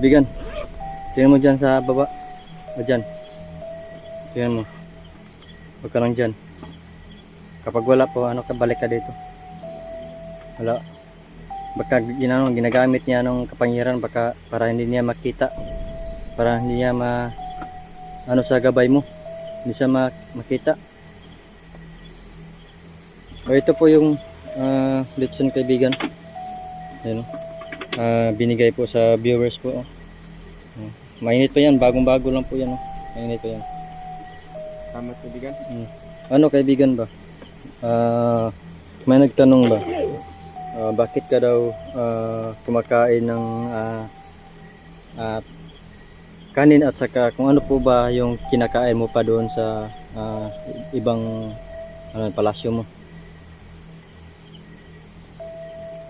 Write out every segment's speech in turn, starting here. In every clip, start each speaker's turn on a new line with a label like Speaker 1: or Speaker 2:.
Speaker 1: Kaibigan, tingnan mo dyan sa baba. O dyan. Tingnan mo. Huwag ka lang dyan. Kapag wala po, ano ka, balik ka dito. Wala. Baka ginano, ginagamit niya ng kapangyarihan baka para hindi niya makita. Para hindi niya ma ano sa gabay mo. Hindi siya ma, makita. O ito po yung uh, lechon kaibigan. Ayan. Ah, binigay po sa viewers po. oh. Hmm. Mainit pa yan, bagong-bago lang po yan. Oh. Mainit pa yan.
Speaker 2: Tama kaibigan.
Speaker 1: Ano kaibigan ba? Ah, may nagtanong ba? Ah, bakit ka daw ah, kumakain ng ah, at kanin at saka kung ano po ba yung kinakain mo pa doon sa ah, ibang ano, palasyo mo?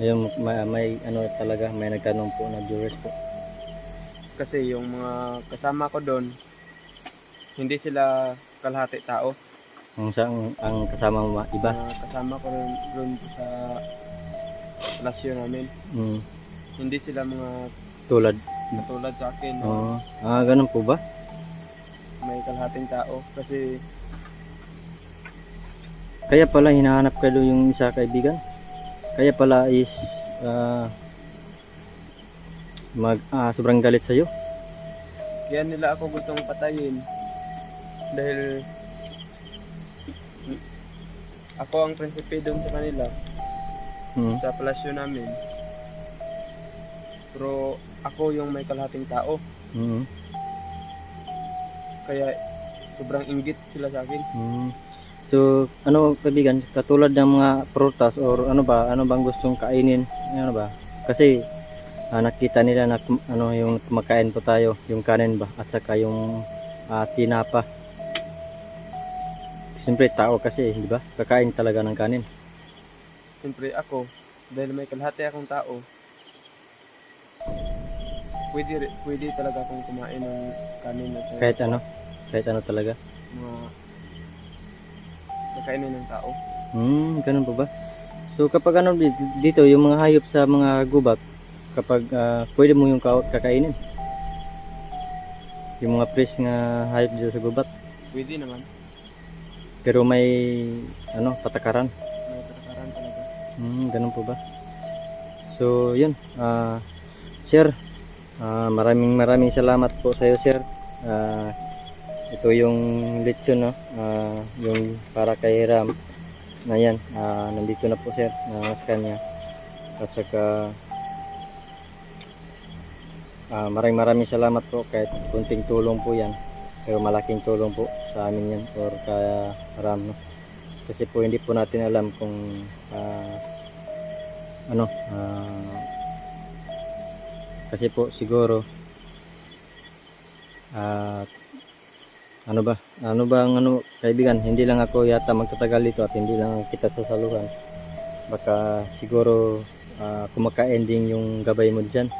Speaker 1: Ayun, may, may ano talaga, may nagtanong po na viewers po.
Speaker 2: Kasi yung mga kasama ko doon, hindi sila kalahati tao.
Speaker 1: Ang, sa, ang, ang kasama mo ba? iba?
Speaker 2: Mga kasama ko doon, doon sa palasyo namin.
Speaker 1: Mm,
Speaker 2: Hindi sila mga
Speaker 1: tulad.
Speaker 2: katulad sa akin. na
Speaker 1: Oh, ah, ganun po ba?
Speaker 2: May kalahating tao. Kasi
Speaker 1: Kaya pala hinahanap ka doon yung isa kaibigan. Kaya pala is ah, mag ah, sobrang galit sa iyo.
Speaker 2: kaya nila ako gustong patayin. Dahil ako ang prinsipe doon sa kanila.
Speaker 1: Mm.
Speaker 2: Sa palasyo namin. Pero ako yung may kalahating tao.
Speaker 1: Mm.
Speaker 2: Kaya sobrang inggit sila sa akin.
Speaker 1: Mm. So, ano kaibigan, katulad ng mga prutas or ano ba, ano bang gustong kainin? Ano ba? Kasi ah, nakita nila na ano yung kumakain po tayo, yung kanin ba at saka yung ah, tinapa. Siyempre tao kasi, di ba? Kakain talaga ng kanin.
Speaker 2: Siyempre ako, dahil may kalahati akong tao, pwede, pwede talaga akong kumain ng kanin at
Speaker 1: Kahit ano, kahit ano talaga.
Speaker 2: mga kakainin ng tao.
Speaker 1: Hmm, ganun po ba? So kapag ano di- dito, yung mga hayop sa mga gubat, kapag ah, pwede mo yung ka- kakainin. Yung mga fresh nga hayop dito sa gubat.
Speaker 2: Pwede naman,
Speaker 1: Pero may ano, patakaran.
Speaker 2: may katakaran talaga.
Speaker 1: Hmm, ganun po ba? So, yun. ah sir, ah, maraming maraming salamat po sa iyo, sir. Ah, ito yung lechon, no? Ah, yung para kay Ram. Na yan, ah, nandito na po, sir, na sa kanya. At saka, ah, maraming maraming salamat po kahit kunting tulong po yan. Pero malaking tulong po sa amin yan or kaya Ram, no? Kasi po hindi po natin alam kung ah, ano ah, kasi po siguro at ano ba? Ano ba ang ano kaibigan? Hindi lang ako yata magtatagal dito at hindi lang kita sasaluhan. Baka siguro ah, kumakain din yung gabay mo dyan.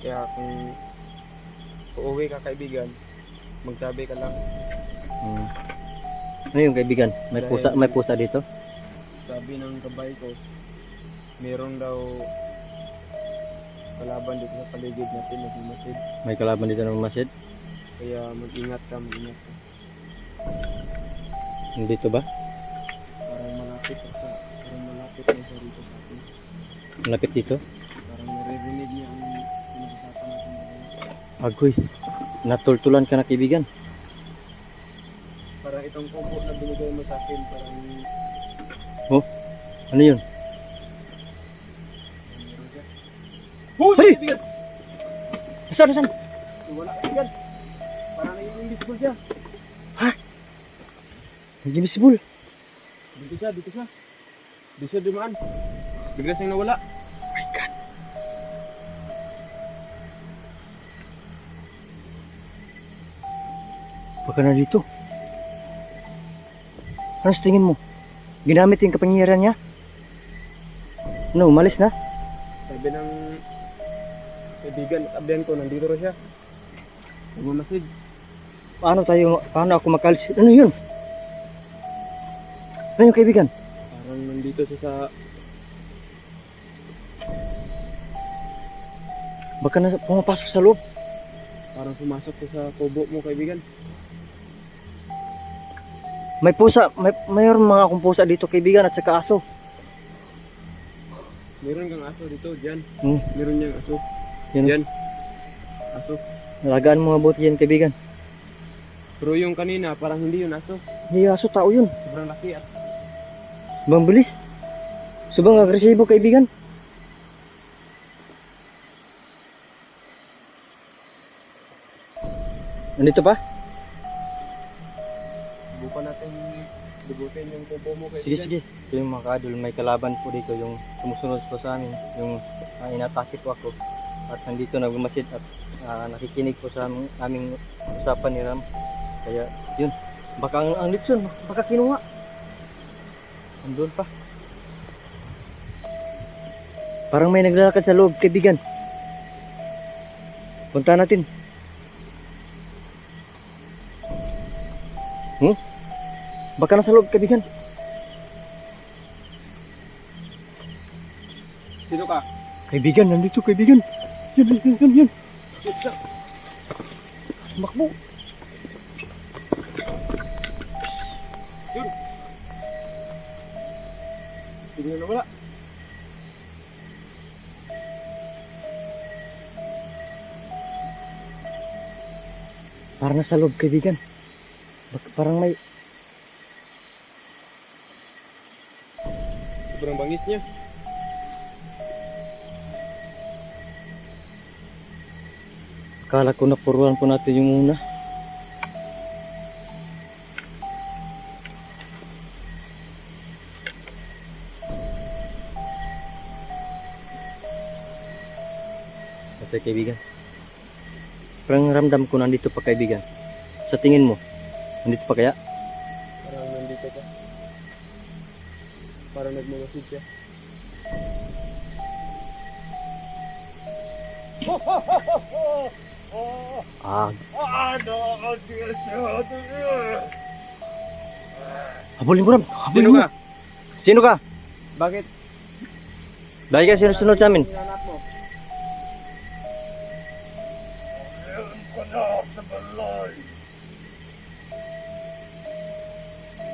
Speaker 2: Kaya kung uuwi ka kaibigan, magsabi ka lang,
Speaker 1: hmm. ano yung kaibigan? May pusa may pusa dito?
Speaker 2: sabi ng gabay ko, meron daw kalaban dito sa paligid natin na sumasid.
Speaker 1: may kalaban dito ng masid
Speaker 2: Kaya mag-ingat ka, mag-ingat ka.
Speaker 1: dito ba
Speaker 2: Parang malapit sa, parang malapit na siya rito sa atin.
Speaker 1: malapit dito
Speaker 2: Parang naririnig niya ang pinag-usapan natin
Speaker 1: agoy natultulan ka na kaibigan
Speaker 2: Parang itong kubo na binigay mo sa akin, parang
Speaker 1: ano yun Asan, asan?
Speaker 2: Wala kaibigan! Parang naging invisible siya.
Speaker 1: Invisible.
Speaker 2: Dito siya, dito siya. Dito siya dumaan. Bigla siyang nawala.
Speaker 1: my God. Baka na dito. Ano tingin mo? Ginamit yung kapangyarihan niya? Ano, umalis na?
Speaker 2: Kaibigan at abyan ko, nandito rin siya. Nagmamasid.
Speaker 1: Paano tayo, paano ako makalis? Ano yun? Ano yung kaibigan?
Speaker 2: Parang nandito siya sa
Speaker 1: Baka na pumapasok sa loob.
Speaker 2: Parang pumasok ko sa kubo mo, kaibigan.
Speaker 1: May pusa, may mayroon mga akong pusa dito kaibigan at saka aso.
Speaker 2: Meron kang aso dito, dyan.
Speaker 1: Hmm.
Speaker 2: Meron niyang aso.
Speaker 1: Yan.
Speaker 2: Dyan. Aso.
Speaker 1: Nalagaan mo mabuti yan kaibigan.
Speaker 2: Pero yung kanina, parang hindi yun aso.
Speaker 1: Hindi aso, tao yun.
Speaker 2: Sobrang laki at
Speaker 1: Bang bilis. Subang agresibo kaibigan. Nandito pa?
Speaker 2: bukan natin dugutin yung kubo mo,
Speaker 1: Sige,
Speaker 2: kaibigan.
Speaker 1: sige. Ito yung mga kadol, may kalaban po dito, yung sumusunod po sa amin, yung uh, inatake po ako. At nandito nagmasid at ah, nakikinig po sa aming, usapan ni Ram. Kaya, yun. Baka ang, ang litson, baka kinuha. Andun pa. Parang may naglalakad sa loob, kaibigan. Punta natin. Hmm? Baka nasa loob, kaibigan.
Speaker 2: Sino ka?
Speaker 1: Kaibigan, nandito kaibigan. Yan, yan, yan, yan. Makbo.
Speaker 2: Hindi na wala.
Speaker 1: Parang nasa loob, kaibigan. Parang may...
Speaker 2: Sobrang bangis niya.
Speaker 1: Akala ko napuruan po natin yung una. Kasi kaibigan. Parang ramdam ko nandito pa kaibigan. Sa tingin mo, nandito pa kaya?
Speaker 2: Parang nandito pa. Parang nagmamasid siya.
Speaker 1: Ah, habulin mo ram. Habulin
Speaker 2: Sino
Speaker 1: mo. Sino ka?
Speaker 2: Bakit?
Speaker 1: Dahil ka sinusunod sa amin.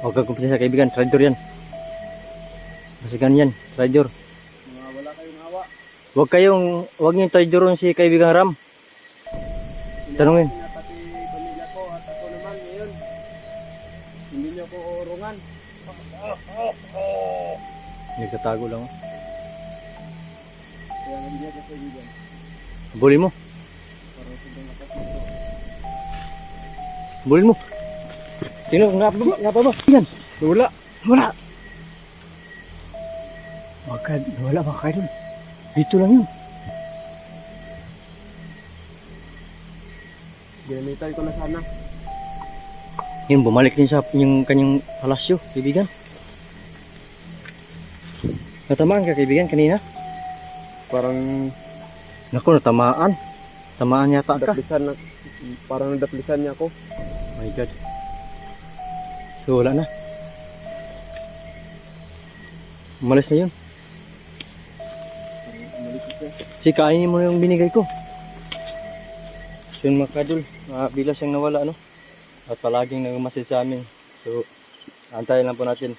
Speaker 1: Huwag kang sa kaibigan, traitor yan. Kasi ganyan, traitor.
Speaker 2: Mga wala kayong awa.
Speaker 1: Huwag kayong, huwag niyong traidoron si kaibigan Ram. Tanungin.
Speaker 2: Niya pati pamilya ko at ako naman ngayon. Hindi niyo ako uurungan.
Speaker 1: Nagtatago lang. oh.
Speaker 2: Kaya ka sa kaibigan.
Speaker 1: Habulin mo.
Speaker 2: Parang sobrang lakas nito.
Speaker 1: Habulin mo. Sino? Nga pa ba? Nga pa ba? Yan.
Speaker 2: Wala.
Speaker 1: Wala. Magkad, wala mga kaidol. Dito lang yun.
Speaker 2: Ginamitan ko na sana.
Speaker 1: Yun, bumalik din sa yung kanyang palasyo, kaibigan. Natamaan ka, kaibigan, kanina?
Speaker 2: Parang
Speaker 1: Naku, natamaan. Tamaan yata ka.
Speaker 2: daplisan na. Parang nadaplisan niya ako.
Speaker 1: My God. So, wala na. Umalis na yun.
Speaker 2: Parang umalikot siya.
Speaker 1: Si kainin mo yung binigay ko. Yun mga kadol, uh, bila siyang nawala ano. At palaging nagmasid sa amin. So, antayin lang po natin.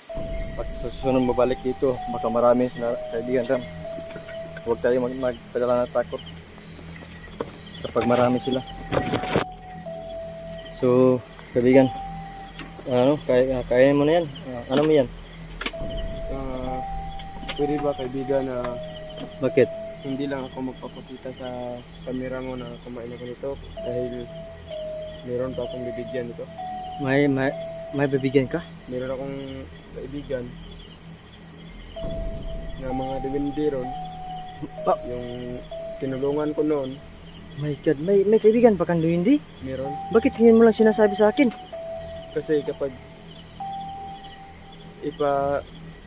Speaker 1: Pag susunod mabalik dito, baka marami na kaibigan ram. Huwag tayo mag magpadala ng takot. Kapag marami sila. So, kaibigan, ano, kaya, kainin mo na yan. Ah, ano mo yan?
Speaker 2: Ah, pwede ba kaibigan na
Speaker 1: Bakit?
Speaker 2: Hindi lang ako magpapakita sa camera mo na kumain ako nito dahil meron pa akong bibigyan nito.
Speaker 1: May, may, may bibigyan ka?
Speaker 2: Meron akong kaibigan na mga diwindiron
Speaker 1: Ah.
Speaker 2: yung tinulungan ko noon
Speaker 1: My God, may, may kaibigan pa kang hindi?
Speaker 2: meron
Speaker 1: Bakit ngayon mo lang sinasabi sa akin?
Speaker 2: kasi kapag ipa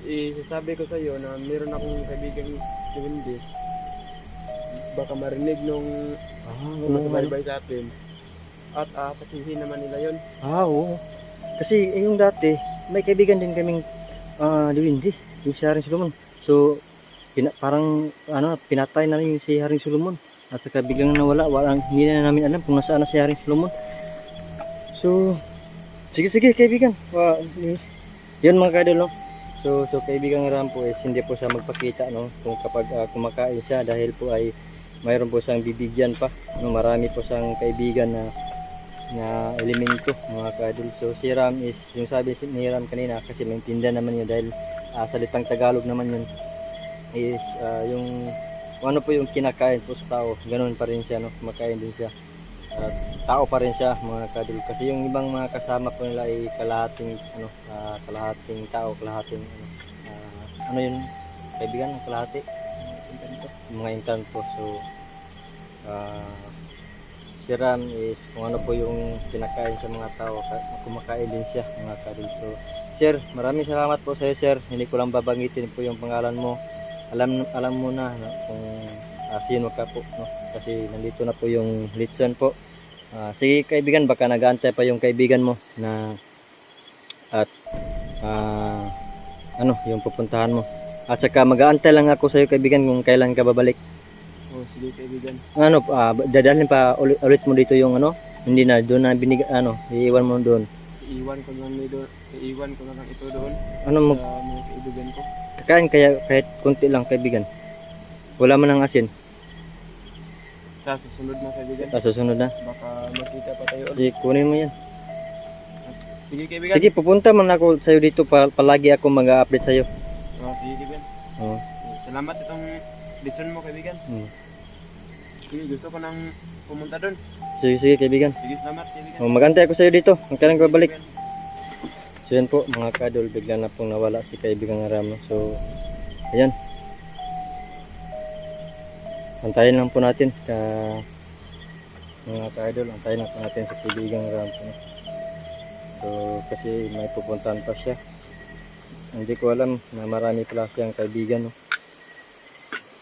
Speaker 2: isasabi ko sa iyo na meron akong kaibigan diwindi baka marinig nung
Speaker 1: Ah,
Speaker 2: magbaybay sa atin at ah, pasihin naman nila yon
Speaker 1: Ah, oo. Kasi eh, yung dati, may kaibigan din kaming ah Diwindi, yung si Haring Solomon. So, pina, parang ano, pinatay na rin yung si Haring Solomon. At saka biglang nawala, walang, hindi na namin alam kung nasaan na si Haring Solomon. So, sige sige kaibigan. Wa, yun mga kadol, no? So, so kaibigan Ram po is hindi po siya magpakita, no? Kung kapag ah, kumakain siya dahil po ay mayroon po siyang bibigyan pa. No? Marami po siyang kaibigan na na elemento mga kadol. So si Ram is yung sabi ni Ram kanina kasi maintindihan naman niya dahil ah, salitang Tagalog naman yun is ah, yung ano po yung kinakain po sa tao, ganun pa rin siya no, kumakain din siya. At tao pa rin siya mga kadol kasi yung ibang mga kasama po nila ay kalahating ano, ah, kalahating tao, kalahating ano, ah, ano yun kaibigan, kalahati mga intern po. So ah, si Ram is kung ano po yung kinakain sa mga tao, ka- kumakain din siya mga kadol. So, Sir, maraming salamat po sa iyo, Sir. Hindi ko lang babanggitin po yung pangalan mo. Alam alam mo na no, kung uh, sino ka po, no? Kasi nandito na po yung litson po. Ah, sige kaibigan, baka nag-aantay pa yung kaibigan mo na at ah, ano, yung pupuntahan mo. At saka mag-aantay lang ako sa iyo kaibigan kung kailan ka babalik.
Speaker 2: Oh, sige kaibigan.
Speaker 1: Ano, ah, dadalhin pa ulit, ulit mo dito yung ano, hindi na doon na binig ano, iiwan mo doon.
Speaker 2: Iiwan ko lang doon. Iiwan ko na lang ito doon
Speaker 1: Ano mo
Speaker 2: mga kaibigan ko.
Speaker 1: kakain kaya kahit konti lang kaibigan. Wala man ang asin.
Speaker 2: Sa susunod na kaibigan.
Speaker 1: Sa susunod na.
Speaker 2: Baka makita pa tayo. ulit.
Speaker 1: Sige, kunin mo yan.
Speaker 2: Sige kaibigan.
Speaker 1: Sige, pupunta man ako sa'yo dito. Pa, palagi ako mag-update sa'yo.
Speaker 2: Oh, sige
Speaker 1: Oo.
Speaker 2: Salamat itong lesson mo kaibigan.
Speaker 1: Hmm.
Speaker 2: Sige, gusto ko nang pumunta doon.
Speaker 1: Sige, sige kaibigan.
Speaker 2: Sige, salamat kaibigan.
Speaker 1: O, magantay ako sa'yo dito. Kung kailan ka babalik.
Speaker 2: Kaibigan.
Speaker 1: So yan po mga kadol, bigla na pong nawala si kaibigang Ram. no? So, ayan. Antayin lang po natin ka mga kadol, antayin lang po natin sa kaibigang Ram. no? So, kasi may pupuntahan pa siya. Hindi ko alam na marami pala siyang kaibigan. No?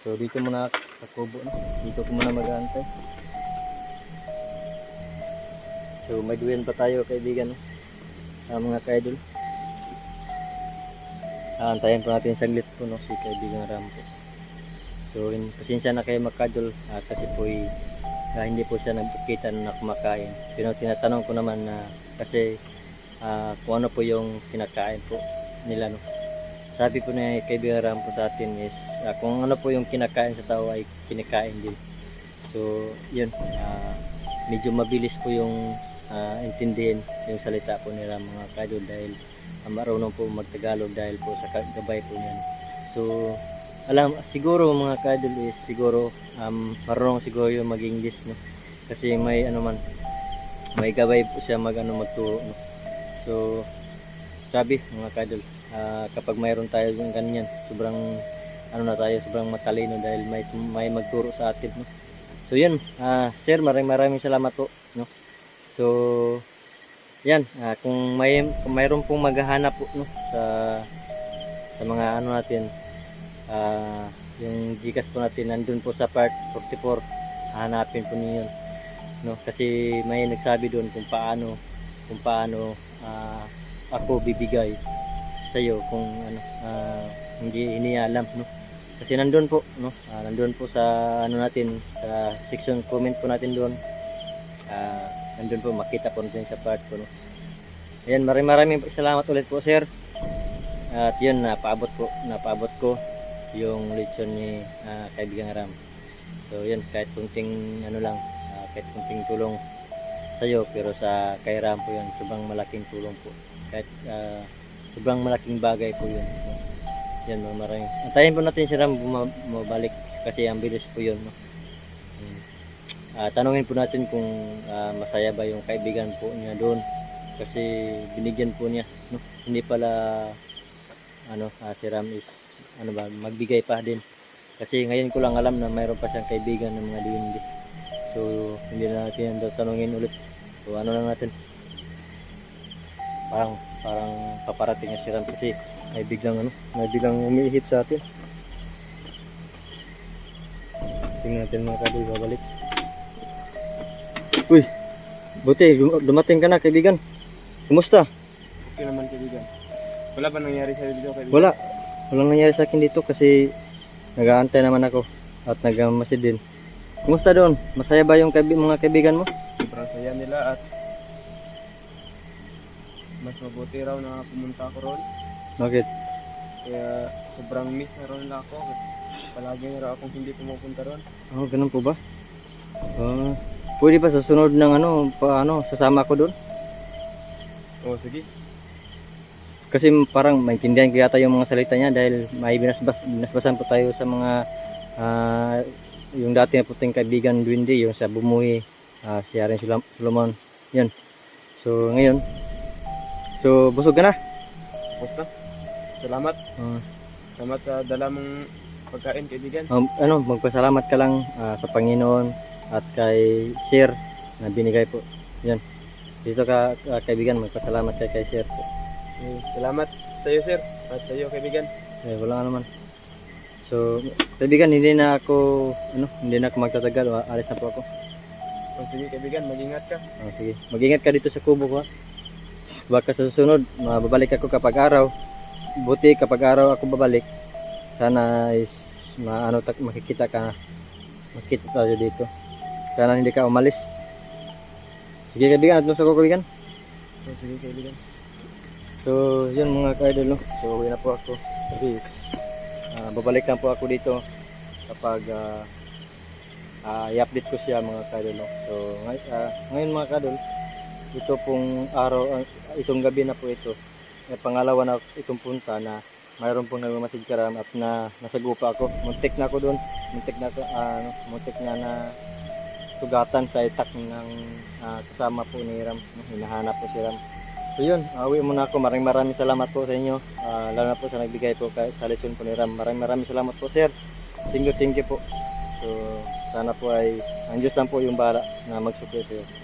Speaker 1: So, dito muna sa kubo. No? Dito ko muna mag-aantay. So, may pa tayo kaibigan. No? ah, mga kaidol. Ah, antayin po natin saglit po no, si kaibigang Ram po. So, in, pasensya na kayo makadol ah, kasi po ay, ah, hindi po siya nagkita na kumakain. Pero tinatanong ko naman na kasi ah, kung ano po yung kinakain po nila no. Sabi po ni kaibigang Ram po sa atin is ah, kung ano po yung kinakain sa tao ay kinakain din. So, yun. ah, medyo mabilis po yung ah, intindihin yung salita po nila mga kadol dahil uh, marunong po magtagalog dahil po sa gabay po niyan. So, alam, siguro mga kadol is siguro um, marunong siguro yung mag-English no? kasi may ano man may gabay po siya mag ano magturo no? so sabi mga kadol ah, kapag mayroon tayo yung ganyan sobrang ano na tayo sobrang matalino dahil may may magturo sa atin no? so yun ah, sir maraming maraming salamat po no So, yan, ah, kung may kung mayroon pong maghahanap po no sa sa mga ano natin ah yung Gcash po natin nandun po sa part 44 hahanapin po niyo no kasi may nagsabi doon kung paano kung paano ako bibigay sa iyo kung ano ah, hindi inialam no kasi nandun po no ah, nandun po sa ano natin sa section comment po natin doon ah nandun po makita po natin sa part po no. Ayan, maraming maraming salamat ulit po sir. At yun, napaabot ko, napaabot ko yung lechon ni ah, kaibigang Ram. So yun, kahit kunting ano lang, ah, kahit kunting tulong sa iyo pero sa kay Ram po yun, sobrang malaking tulong po. Kahit ah, sobrang malaking bagay po yun. No? Yan, maraming. Antayin po natin si Ram buma- bumabalik kasi ang bilis po yun. No? Ah, tanungin po natin kung ah, masaya ba yung kaibigan po niya doon kasi binigyan po niya no hindi pala ano ah, si Ram is ano ba magbigay pa din kasi ngayon ko lang alam na mayroon pa siyang kaibigan ng mga diindi so hindi na natin tanungin ulit so ano lang natin parang parang paparating na si Ram kasi may biglang ano may biglang umiihip sa atin tingnan natin mga kadoy babalik Uy, buti, dum- dumating ka na, kaibigan. Kumusta?
Speaker 2: Okay naman kaibigan. Wala ba nangyari sa dito kaibigan?
Speaker 1: Wala. Walang nangyari sa akin dito kasi nag-aantay naman ako at nagmasid din. Kumusta doon? Masaya ba yung kaibi- mga kaibigan mo?
Speaker 2: Sobrang saya nila at mas mabuti raw na pumunta ako ron.
Speaker 1: Bakit?
Speaker 2: Kaya sobrang miss na ron nila ako. Palagi na raw akong hindi pumupunta ron.
Speaker 1: Oh, ganun po ba? Ah, pwede ba sa sunod ng ano, pa, ano, sasama ko doon?
Speaker 2: Oo, sige.
Speaker 1: Kasi parang maintindihan ko yata yung mga salita niya dahil may binasbas, binasbasan po tayo sa mga ah, yung dati na puting kaibigan Duwende, yung sa Bumuhi, ah, si Aaron Solomon. Yan. So, ngayon. So, busog ka na?
Speaker 2: Basta. Salamat.
Speaker 1: Ah,
Speaker 2: Salamat sa dala mong pagkain, kaibigan.
Speaker 1: um, ano, magpasalamat ka lang ah, sa Panginoon at kay Sir na binigay po. Yan. Dito ka, ah, kaibigan, magpasalamat kay kay Sir.
Speaker 2: Eh, salamat sa iyo, sir. At sa iyo, kaibigan.
Speaker 1: Eh, wala nga naman. So, kaibigan, hindi na ako, ano, hindi na ako magtatagal. Alis na po ako.
Speaker 2: O sige, kaibigan. Mag-ingat ka.
Speaker 1: Ah, sige. Mag-ingat ka dito sa kubo ko. ha. Baka sa susunod, mababalik ako kapag araw. Buti kapag araw ako babalik. Sana is, maano, tak, makikita ka. Makikita tayo dito. Sana hindi ka umalis. Sige kaibigan, at sa ko kaibigan.
Speaker 2: O sige, kaibigan.
Speaker 1: So, yun mga ka-idol, no? So, uwi na po ako. Kasi, ah, babalik lang po ako dito kapag ah, ah, i-update ko siya mga ka-idol, no? So, ngay- ah, ngayon mga ka-idol, ito pong araw, itong gabi na po ito, eh, pangalawa na itong punta na mayroon pong nagmamasid karam at na nasagupa ako. Muntik na ako doon. Muntik na ako, ano, muntik na na sugatan sa itak ng ah, kasama po ni Ram. Hinahanap po si Ram. So yun, awi muna ako. Maraming maraming salamat po sa inyo. Ah, lalo na po sa nagbigay po kay, sa lesson po ni Ram. Maraming maraming salamat po sir. Thank you, thank you po. So sana po ay ang Diyos lang po yung bala na magsupli sa'yo.